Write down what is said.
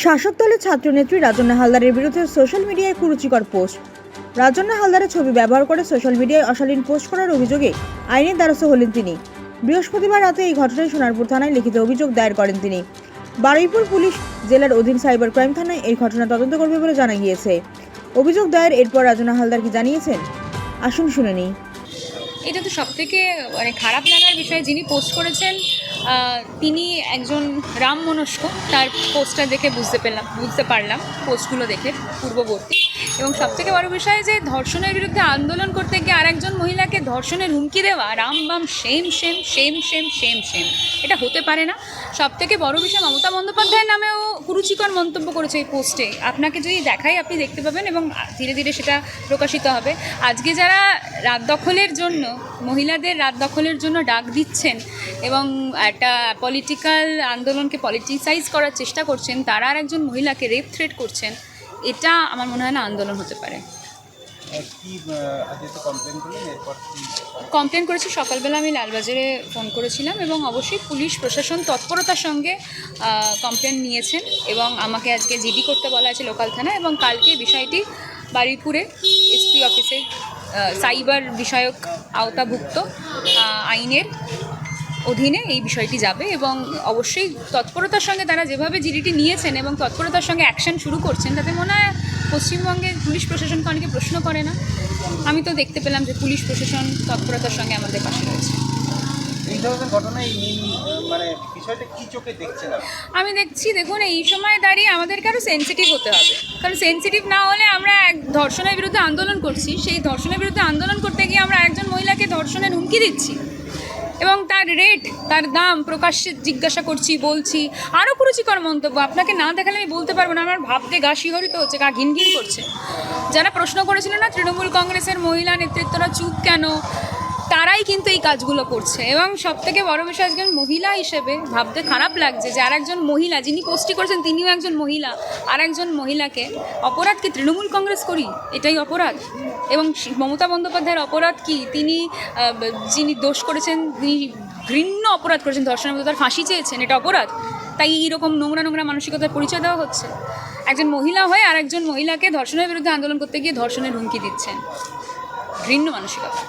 শাসক দলের ছাত্রনেত্রী রাজন্না হালদারের বিরুদ্ধে সোশ্যাল মিডিয়ায় কুরুচিকর পোস্ট। রাজন্না হালদারের ছবি ব্যবহার করে সোশ্যাল মিডিয়ায় অশালীন পোস্ট করার অভিযোগে আইনের দ্বারস্থ হলেন তিনি। বৃহস্পতিবার রাতে এই ঘটনায় সোনারপুর থানায় লিখিত অভিযোগ দায়ের করেন তিনি। বারুইপুর পুলিশ জেলার অধীন সাইবার ক্রাইম থানায় এই ঘটনা তদন্ত করবে বলে জানা গিয়েছে। অভিযোগ দায়ের এরপর রাজনা হালদার কি জানিয়েছেন? আসুন শুনে নিই। এটা তো সব থেকে মানে খারাপ লাগার বিষয় যিনি পোস্ট করেছেন তিনি একজন রাম মনস্ক তার পোস্টটা দেখে বুঝতে পেলাম, বুঝতে পারলাম, পোস্টগুলো দেখে পূর্ববর্তী। এবং সবথেকে বড় বিষয় যে ধর্ষণের বিরুদ্ধে আন্দোলন করতে গিয়ে আরেকজন মহিলাকে ধর্ষণের হুমকি দেওয়া, রাম বাম, same same same same same same, এটা হতে পারে না। সব থেকে বড় বিষয় মমতা বন্দ্যোপাধ্যায়ের নামেও কুরুচিকর মন্তব্য করেছে এই পোস্টে। আপনাকে যদি দেখাই, আপনি দেখতে পাবেন এবং ধীরে ধীরে সেটা প্রকাশিত হবে। আজকে যারা রাত দখলের জন্য, মহিলাদের রাত দখলের জন্য ডাক দিচ্ছেন এবং একটা পলিটিক্যাল আন্দোলনকে পলিটিসাইজ করার চেষ্টা করছেন তারা আর একজন মহিলাকে রেপ থ্রেট করছেন এটা আমার মনে হয় না আন্দোলন হতে পারে। কমপ্লেন করেছি সকালবেলা আমি লালবাজারে ফোন করেছিলাম এবং অবশ্যই পুলিশ প্রশাসন তৎপরতার সঙ্গে কমপ্লেন নিয়েছেন এবং আমাকে আজকে জিডি করতে বলা আছে লোকাল থানা এবং কালকে বিষয়টি বারুইপুরে এসপি অফিসে সাইবার বিষয়ক আওতাভুক্ত আইনের অধীনে এই বিষয়টি যাবে এবং অবশ্যই তৎপরতার সঙ্গে তারা যেভাবে জিডিটি নিয়েছেন এবং তৎপরতার সঙ্গে অ্যাকশন শুরু করছেন তাতে মনে হয় পশ্চিমবঙ্গে পুলিশ প্রশাসনকে অনেকে প্রশ্ন করে না। আমি তো দেখতে পেলাম যে পুলিশ প্রশাসন তৎপরতার সঙ্গে আমাদের পাশে রয়েছে। মানে আমি দেখছি দেখুন এই সময় দাঁড়িয়ে আমাদেরকে আরও সেন্সিটিভ হতে হবে। কারণ সেন্সিটিভ না হলে আমরা এক ধর্ষণের বিরুদ্ধে আন্দোলন করছি। সেই ধর্ষণের বিরুদ্ধে আন্দোলন করতে গিয়ে আমরা একজন মহিলাকে ধর্ষণের হুমকি দিচ্ছি। এবং তার রেট তার দাম প্রকাশ্যে জিজ্ঞাসা করছি, বলছি। আরও কুরুচিকর মন্তব্য। আপনাকে না দেখালে আমি বলতে পারব না। আমার ভাবতে গা শিহরিত হচ্ছে, গা ঘিন ঘিন করছে। যারা প্রশ্ন করেছিল না তৃণমূল কংগ্রেসের মহিলা নেতৃত্বরা চুপ কেন? তারাই কিন্তু এই কাজগুলো করছে। এবং সব থেকে বড় বিষয় একজন মহিলা হিসেবে ভাবতে খারাপ লাগছে যে আর একজন মহিলা, যিনি পোস্টটি করেছেন তিনিও একজন মহিলা, আর একজন মহিলাকে অপরাধ কি তৃণমূল কংগ্রেস করি? এটাই অপরাধ। এবং মমতা বন্দ্যোপাধ্যায়ের অপরাধ কি? তিনি যিনি দোষ করেছেন, তিনি ঘৃণ্য অপরাধ করেছেন, ধর্ষণের মধ্যে তার ফাঁসি চেয়েছেন, এটা অপরাধ। তাই এইরকম নোংরা নোংরা মানসিকতার পরিচয় দেওয়া হচ্ছে। একজন মহিলা হয়ে আর একজন মহিলাকে ধর্ষণের বিরুদ্ধে আন্দোলন করতে গিয়ে ধর্ষণের হুমকি দিচ্ছেন। ঘৃণ্য মানসিকতা।